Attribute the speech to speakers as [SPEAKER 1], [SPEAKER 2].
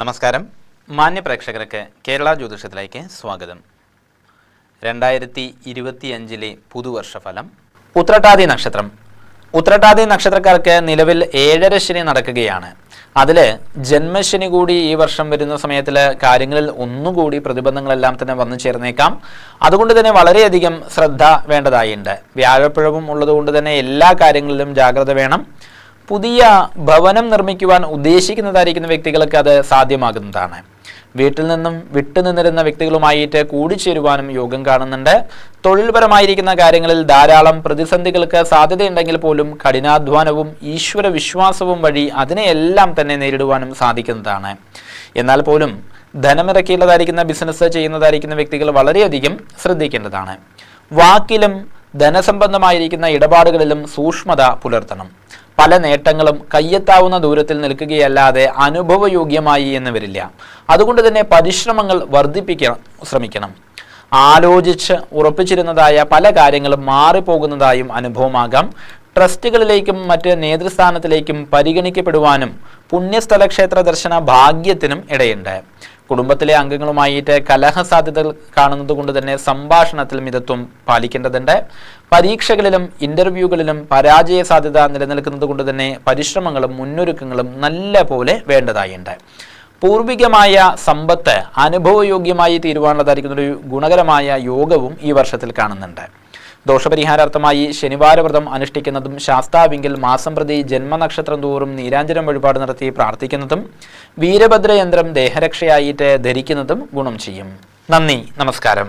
[SPEAKER 1] നമസ്കാരം. മാന്യ പ്രേക്ഷകർക്ക് കേരള ജ്യോതിഷത്തിലേക്ക് സ്വാഗതം. രണ്ടായിരത്തി ഇരുപത്തിയഞ്ചിലെ പുതുവർഷ ഫലം ഉത്രട്ടാതി നക്ഷത്രം ഉത്രട്ടാതി നക്ഷത്രക്കാർക്ക് നിലവിൽ ഏഴര ശനി നടക്കുകയാണ്. അതിൽ ജന്മശനി കൂടി ഈ വർഷം വരുന്ന സമയത്തിൽ കാര്യങ്ങളിൽ ഒന്നുകൂടി പ്രതിബന്ധങ്ങളെല്ലാം തന്നെ വന്നു ചേർന്നേക്കാം. അതുകൊണ്ട് തന്നെ വളരെയധികം ശ്രദ്ധ വേണ്ടതായിട്ടുണ്ട് വ്യാഴപ്പിഴവും ഉള്ളതുകൊണ്ട് തന്നെ എല്ലാ കാര്യങ്ങളിലും ജാഗ്രത വേണം. പുതിയ ഭവനം നിർമ്മിക്കുവാൻ ഉദ്ദേശിക്കുന്നതായിരിക്കുന്ന വ്യക്തികൾക്ക് അത് സാധ്യമാകുന്നതാണ്. വീട്ടിൽ നിന്നും വിട്ടുനിന്നിരുന്ന വ്യക്തികളുമായിട്ട് കൂടിച്ചേരുവാനും യോഗം കാണുന്നുണ്ട്. തൊഴിൽപരമായിരിക്കുന്ന കാര്യങ്ങളിൽ ധാരാളം പ്രതിസന്ധികൾക്ക് സാധ്യതയുണ്ടെങ്കിൽ പോലും കഠിനാധ്വാനവും ഈശ്വര വിശ്വാസവും വഴി അതിനെയെല്ലാം തന്നെ നേരിടുവാനും സാധിക്കുന്നതാണ്. എന്നാൽ പോലും ധനമിറക്കിയുള്ളതായിരിക്കുന്ന ബിസിനസ് ചെയ്യുന്നതായിരിക്കുന്ന വ്യക്തികൾ വളരെയധികം ശ്രദ്ധിക്കേണ്ടതാണ്. വാക്കിലും ധനസംബന്ധമായിരിക്കുന്ന ഇടപാടുകളിലും സൂക്ഷ്മത പുലർത്തണം. പല നേട്ടങ്ങളും കയ്യെത്താവുന്ന ദൂരത്തിൽ നിൽക്കുകയല്ലാതെ അനുഭവയോഗ്യമായി എന്ന് വരില്ല. അതുകൊണ്ട് തന്നെ പരിശ്രമങ്ങൾ വർദ്ധിപ്പിക്കണം ശ്രമിക്കണം. ആലോചിച്ച് ഉറപ്പിച്ചിരുന്നതായ പല കാര്യങ്ങളും മാറിപ്പോകുന്നതായും അനുഭവമാകാം. ട്രസ്റ്റുകളിലേക്കും മറ്റ് നേതൃസ്ഥാനത്തിലേക്കും പരിഗണിക്കപ്പെടുവാനും പുണ്യസ്ഥലക്ഷേത്ര ദർശന ഭാഗ്യത്തിനും ഇടയുണ്ട്. കുടുംബത്തിലെ അംഗങ്ങളുമായിട്ട് കലഹ സാധ്യതകൾ കാണുന്നത് കൊണ്ട് തന്നെ സംഭാഷണത്തിൽ മിതത്വം പാലിക്കേണ്ടതുണ്ട്. പരീക്ഷകളിലും ഇന്റർവ്യൂകളിലും പരാജയ സാധ്യത നിലനിൽക്കുന്നത് കൊണ്ട് തന്നെ പരിശ്രമങ്ങളും മുന്നൊരുക്കങ്ങളും നല്ല പോലെ വേണ്ടതായുണ്ട്. പൂർവികമായ സമ്പത്ത് അനുഭവയോഗ്യമായി തീരുവാനുള്ളതായിരിക്കുന്ന ഒരു ഗുണകരമായ യോഗവും ഈ വർഷത്തിൽ കാണുന്നുണ്ട്. ദോഷപരിഹാരാർത്ഥമായി ശനിവാരവ്രതം അനുഷ്ഠിക്കുന്നതും ശാസ്താവിങ്കിൽ മാസം പ്രതി ജന്മനക്ഷത്രം തോറും നീരാഞ്ജനം വഴിപാട് നടത്തി പ്രാർത്ഥിക്കുന്നതും വീരഭദ്രയന്ത്രം ദേഹരക്ഷയായിട്ട് ധരിക്കുന്നതും ഗുണം ചെയ്യും. നന്ദി നമസ്കാരം.